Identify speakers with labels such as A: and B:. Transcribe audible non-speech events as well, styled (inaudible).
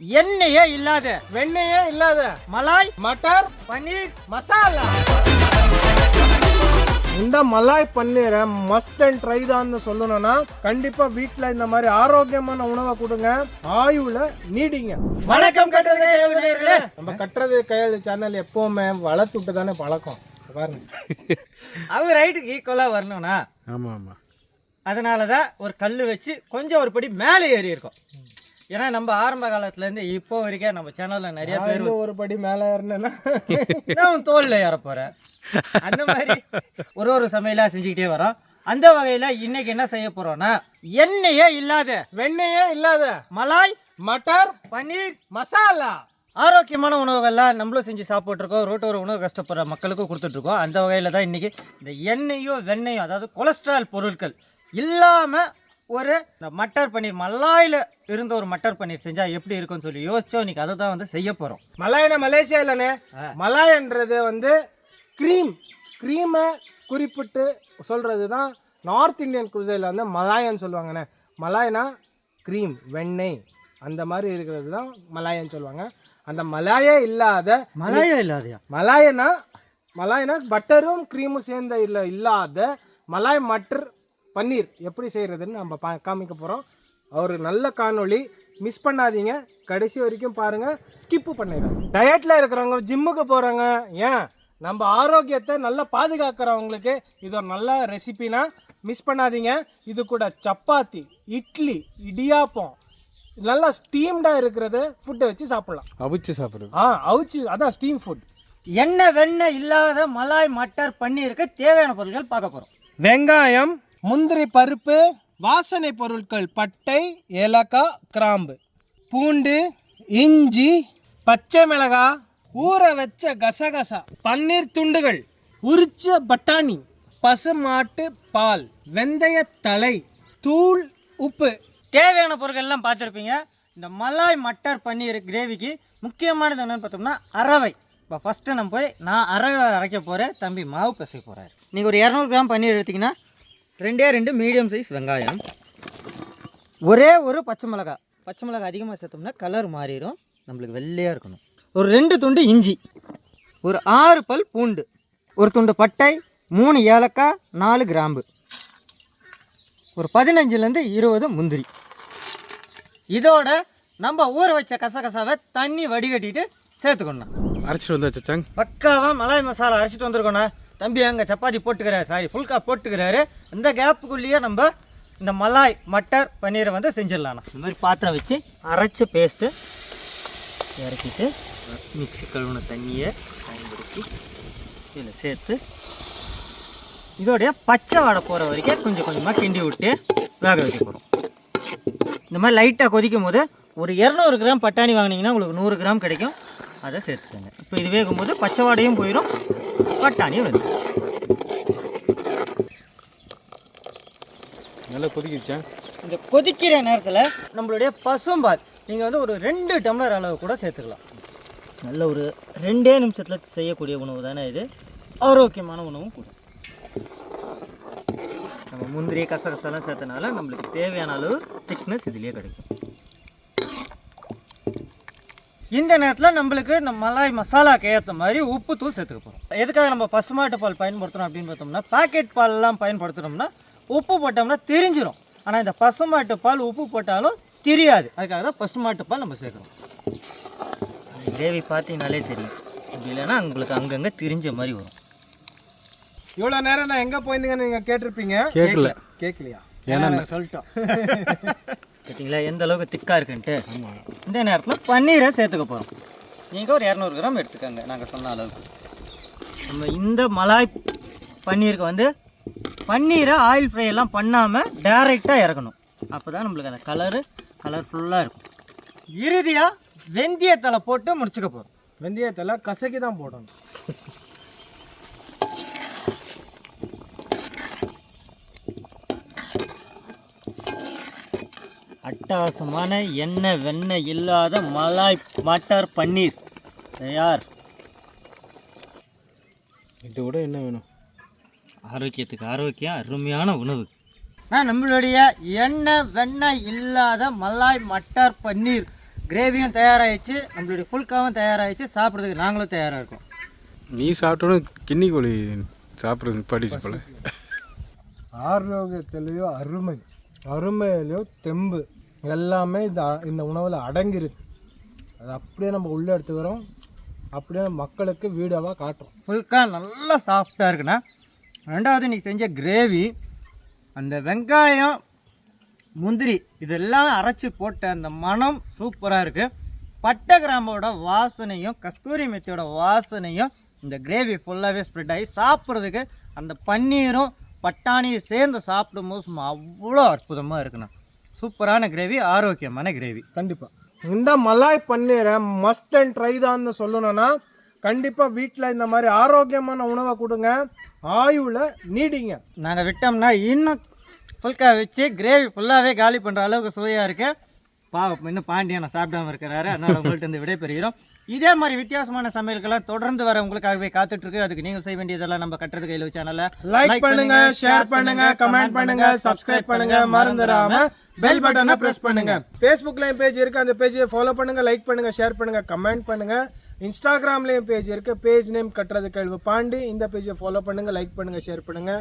A: எண்ணெயே இல்லாத
B: வெண்ணெயே இல்லாத
A: மலாய்
B: மட்டர்
A: பன்னீர்
B: மசாலா. இந்த மலாய் பன்னீரை மஸ்ட் அண்ட் ட்ரை தான் சொல்லணும்னா கண்டிப்பா வீட்ல இந்த மாதிரி ஆரோக்கியமான உணவை கொடுங்க. ஆயுள நீடிங்க.
A: வணக்கம் கட்டுறது கேள்விகளே
B: நம்ம கட்டுறது கையெழு சேனல் எப்பவுமே வளர்த்துட்டு தானே பழக்கம். பாருங்க.
A: அவர் ரைட்டுக்கு ஈக்குவலாக வரணும்னா
B: ஆமா ஆமா.
A: அதனால தான் ஒரு கல் வச்சு கொஞ்சம் ஒரு படி மேலே ஏறி இருக்கோம் ஏன்னா நம்ம ஆரம்ப காலத்துலேருந்து இப்போ வரைக்கும் நம்ம சேனலில் நிறைய பேர்
B: ஒரு படி மேல ஏறினேன்னா
A: நான் தோல்ல ஏற போகிறேன் அந்த மாதிரி ஒரு ஒரு சமையலாக செஞ்சுக்கிட்டே வரோம். அந்த வகையில் இன்னைக்கு என்ன செய்ய போகிறோம்னா எண்ணெயே இல்லாத
B: வெண்ணெயே இல்லாத
A: மலாய்
B: மட்டர்
A: பன்னீர்
B: மசாலா.
A: ஆரோக்கியமான உணவுகள்லாம் நம்மளும் செஞ்சு சாப்பிட்ருக்கோம் ரோட்டோர உணவு கஷ்டப்படுற மக்களுக்கும் கொடுத்துட்ருக்கோம். அந்த வகையில் தான் இன்றைக்கி இந்த எண்ணெயோ வெண்ணெயோ அதாவது கொலஸ்ட்ரால் பொருட்கள் இல்லாமல் ஒரு இந்த மட்டர் பன்னீர் மலாயில் இருந்த ஒரு மட்டர் பன்னீர் செஞ்சால் எப்படி இருக்கும்னு சொல்லி யோசிச்சோம் இன்னைக்கு அதை தான் வந்து செய்ய போகிறோம்
B: மலாய்னா மலேசியா இல்லைண்ணே? மலாயன்றது வந்து க்ரீம் க்ரீமை குறிப்பிட்டு சொல்கிறது தான் நார்த் இந்தியன் குசையில் வந்து மலாயன்னு சொல்லுவாங்கண்ணே. மலாய்னா க்ரீம் வெண்ணெய். அந்த மாதிரி இருக்கிறது தான் மலாயன்னு சொல்லுவாங்க. அந்த மலாயே இல்லாத
A: மலாயே இல்லாதையா?
B: மலாயனா மலாய்னா பட்டரும் க்ரீமும் சேர்ந்த இல்லை இல்லாத மலாய் மட்டர் பன்னீர் எப்படி செய்கிறதுன்னு நம்ம பா காமிக்க போகிறோம் ஒரு நல்ல காணொளி. மிஸ் பண்ணாதீங்க. கடைசி வரைக்கும் பாருங்கள் ஸ்கிப்பு பண்ணிடுங்க. டயட்டில் இருக்கிறவங்க ஜிம்முக்கு போகிறவங்க ஏன்? நம்ம ஆரோக்கியத்தை நல்லா பாதுகாக்கிறவங்களுக்கு இது ஒரு நல்ல ரெசிபினா மிஸ் பண்ணாதீங்க. இது கூட சப்பாத்தி இட்லி இடியாப்பம். நல்லா ஸ்டீம்டாக இருக்கிறது. ஃபுட்டை வச்சு சாப்பிட்லாம்.
C: அவிச்சு சாப்பிடுறது
B: ஆ அவிச்சு அதான் ஸ்டீம் ஃபுட்
A: எண்ணெய் வெண்ணெய் இல்லாத மலாய் மட்டர் பன்னீருக்கு தேவையான பொருட்கள் பார்க்க போகிறோம்
B: வெங்காயம் முந்திரி பருப்பு வாசனை பொருட்கள் பட்டை ஏலக்காய் கிராம்பு. பூண்டு இஞ்சி பச்சை மிளகாய் ஊற வச்ச கசகசா பன்னீர் துண்டுகள் உரிச்ச பட்டாணி பசுமாட்டு பால் வெந்தயத்தலை தூள் உப்பு.
A: தேவையான பொருட்கள்லாம் பார்த்துருப்பீங்க. இந்த மலாய் மட்டர் பன்னீர் கிரேவிக்கு முக்கியமானது என்னென்னு பார்த்தோம்னா அரவை. இப்போ ஃபஸ்ட்டு நம்ம போய் நான் அரவை அரைக்க போகிறேன் தம்பி மாவு பிசைக்க போகிறாரு நீங்கள் ஒரு இரநூறு கிராம் பன்னீர் எடுத்திங்கன்னா ரெண்டே ரெண்டு மீடியம் சைஸ் வெங்காயம். ஒரே ஒரு பச்சை மிளகாய் பச்சை மிளகாய் அதிகமாக சேர்த்தோம்னா கலர் மாறிடும் நம்மளுக்கு வெள்ளையாக இருக்கணும். ஒரு ரெண்டு துண்டு இஞ்சி. ஒரு ஆறு பல் பூண்டு. ஒரு துண்டு பட்டை மூணு ஏலக்காய் நாலு கிராம்பு. ஒரு பதினஞ்சுலேருந்து இருபது முந்திரி. இதோட நம்ம ஊற வச்ச கசகசாவை தண்ணி வடிகட்டிட்டு சேர்த்துக்கணும்
C: அரைச்சிட்டு வந்தாச்சு சங்?
A: பக்காவாக மலாய் மசாலா அரைச்சிட்டு வந்திருக்கோண்ணா தம்பி அங்கே சப்பாத்தி போட்டுக்கிறாரு. சாரி ஃபுல்கா போட்டுக்கிறாரு. இந்த கேப்புக்குள்ளேயே நம்ம இந்த மலாய் மட்டர் பன்னீரை வந்து செஞ்சிடலாண்ணா. இந்த மாதிரி பாத்திரம் வச்சு அரைச்ச பேஸ்ட்டு இறக்கிட்டு மிக்ஸி கழுவுன தண்ணியை பயன்படுத்தி இதில் சேர்த்து இதோடைய பச்சை வாடை போகிற வரைக்கும் கொஞ்சம் கொஞ்சமாக கிண்டி விட்டு வேக வைக்க போகிறோம் இந்த மாதிரி லைட்டாக கொதிக்கும் போது ஒரு இரநூறு கிராம் பட்டாணி வாங்கினீங்கன்னா உங்களுக்கு நூறு கிராம் கிடைக்கும். அதை சேர்த்துக்கோங்க. இப்போ இது வேகும்போது பச்சை வாடையும் போயிடும். பட்டாணியும் வந்து
C: நல்லா கொதிக்கிச்சேன்
A: இந்த கொதிக்கிற நேரத்தில் நம்மளுடைய பசும்பால் நீங்கள் வந்து ஒரு ரெண்டு டம்ளர் அளவு கூட சேர்த்துக்கலாம். நல்ல ஒரு ரெண்டே நிமிஷத்தில் செய்யக்கூடிய உணவு தானே இது. ஆரோக்கியமான உணவும் கூட. நம்ம முந்திரி கசகசெல்லாம் சேர்த்தனால நம்மளுக்கு தேவையான அளவு திக்னஸ் இதுலேயே கிடைக்கும். இந்த நேரத்தில் நம்மளுக்கு இந்த மலாய் மசாலாக்கு ஏற்ற மாதிரி உப்பு தூள் சேர்த்துக்க போகிறோம் எதுக்காக நம்ம பசுமாட்டு பால் பயன்படுத்துகிறோம் அப்படின்னு பார்த்தோம்னா பாக்கெட் பால்லாம் பயன்படுத்துனோம்னா உப்பு போட்டோம்னா தெரிஞ்சிடும் ஆனால் இந்த பசுமாட்டு பால் உப்பு போட்டாலும் தெரியாது. அதுக்காக தான் பசுமாட்டு பால் நம்ம சேர்க்குறோம். கிரேவி பார்த்தீங்கனாலே தெரியும். அப்படி இல்லைன்னா உங்களுக்கு அங்கங்கே தெரிஞ்ச மாதிரி வரும்.
B: இவ்வளோ நேரம் நான் எங்கே போயிருந்தீங்கன்னு நீங்கள் கேட்டிருப்பீங்க?
C: கேட்கல.
B: கேட்கலையா? ஏன்னா நான் சொல்லிட்டோம். (laughs)
A: பார்த்தீங்களா எந்த அளவுக்கு திக்காக இருக்குன்ட்டு. இந்த நேரத்தில் பன்னீரை சேர்த்துக்க போகிறோம் நீங்கள் ஒரு இரநூறு கிராம் எடுத்துக்கோங்க நாங்கள் சொன்ன அளவுக்கு. நம்ம இந்த மலாய் பன்னீருக்கு வந்து பன்னீரை ஆயில் ஃப்ரை எல்லாம் பண்ணாமல் டைரெக்டாக இறக்கணும். அப்போ தான் நம்மளுக்கு அந்த கலரு கலர்ஃபுல்லாக இருக்கும். இறுதியாக வெந்தயத்தலை போட்டு முடிச்சுக்க போகிறோம்
B: வெந்தயத்தலை கசக்கி தான் போடணும்.
A: அட்டகாசமான எண்ணெய் வெண்ணெய் இல்லாத மலாய் மட்டர் பன்னீர். தயார்
C: இதை விட என்ன வேணும்?
A: ஆரோக்கியத்துக்கு ஆரோக்கியம் அருமையான உணவு. நான் நம்மளுடைய எண்ணெய் வெண்ணெய் இல்லாத மலாய் மட்டர் பன்னீர். கிரேவியும் தயாராகிடுச்சு நம்மளுடைய ஃபுல்காவும் தயாராகிடுச்சு சாப்பிட்றதுக்கு நாங்களும் தயாராக இருக்கோம்.
C: நீ சாப்பிட்டோன்னு கிண்ணி கோழி சாப்பிட்றது படிச்சு போல.
B: ஆரோக்கியத்திலேயோ அருமை அருமையிலையோ தெம்பு. எல்லாமே இந்த இந்த உணவில் அடங்கியிருக்கு. அது அப்படியே நம்ம உள்ளே எடுத்துக்கிறோம். அப்படியே நம்ம மக்களுக்கு வீடியோவாக காட்டுறோம்.
A: ஃபுல்கா நல்லா சாஃப்டாக இருக்குண்ணா. ரெண்டாவது இன்றைக்கி செஞ்ச கிரேவி அந்த வெங்காயம் முந்திரி இதெல்லாம் அரைச்சி போட்ட அந்த மனம் சூப்பராக இருக்குது பட்டை கிராம்போட வாசனையும் கஸ்தூரி மெத்தியோட வாசனையும் இந்த கிரேவி ஃபுல்லாகவே ஸ்ப்ரெட் ஆகி சாப்பிட்றதுக்கு அந்த பன்னீரும் பட்டாணியும் சேர்ந்து சாப்பிடும்போது சும்மா அவ்வளோ அற்புதமாக இருக்குண்ணா. சூப்பரான கிரேவி ஆரோக்கியமான கிரேவி
B: கண்டிப்பாக இந்த மலாய் பன்னீரை மஸ்ட் அண்ட் ட்ரை தான்னு சொல்லணும்னா கண்டிப்பாக வீட்டில் இந்த மாதிரி ஆரோக்கியமான உணவை கொடுங்க. ஆயுளை நீடிங்க.
A: நாங்கள் விட்டோம்னா இன்னும் ஃபுல்கா வச்சு கிரேவி ஃபுல்லாகவே காலி பண்ணுற அளவுக்கு சுவையாக இருக்குது பாவம் இன்னும் பாண்டியனை சாப்பிடாம இருக்கிறாரு. அதனால் உங்கள்கிட்ட இருந்து விடைபெறுகிறோம். இதே மாதிரி வித்தியாசமான சமையல்கள்லாம் தொடர்ந்து வர உங்களுக்காகவே காத்துட்டு இருக்கு அதுக்கு நீங்கள் செய்ய வேண்டியதெல்லாம் நம்ம கட்டுறது கையில் சேனலை
B: லைக் பண்ணுங்க ஷேர் பண்ணுங்க கமெண்ட் பண்ணுங்க சப்ஸ்கிரைப் பண்ணுங்க மறந்துடாம பெல் பட்டனை பிரஸ் பண்ணுங்க. ஃபேஸ்புக்லயும் பேஜ் இருக்கு அந்த பேஜை ஃபாலோ பண்ணுங்க லைக் பண்ணுங்க ஷேர் பண்ணுங்க கமெண்ட் பண்ணுங்க. இன்ஸ்டாகிராம்லயும் பேஜ் இருக்கு பேஜ் நேம் கட்டுறது கேள்வி பாண்டி இந்த பேஜை ஃபாலோ பண்ணுங்க லைக் பண்ணுங்க ஷேர் பண்ணுங்க.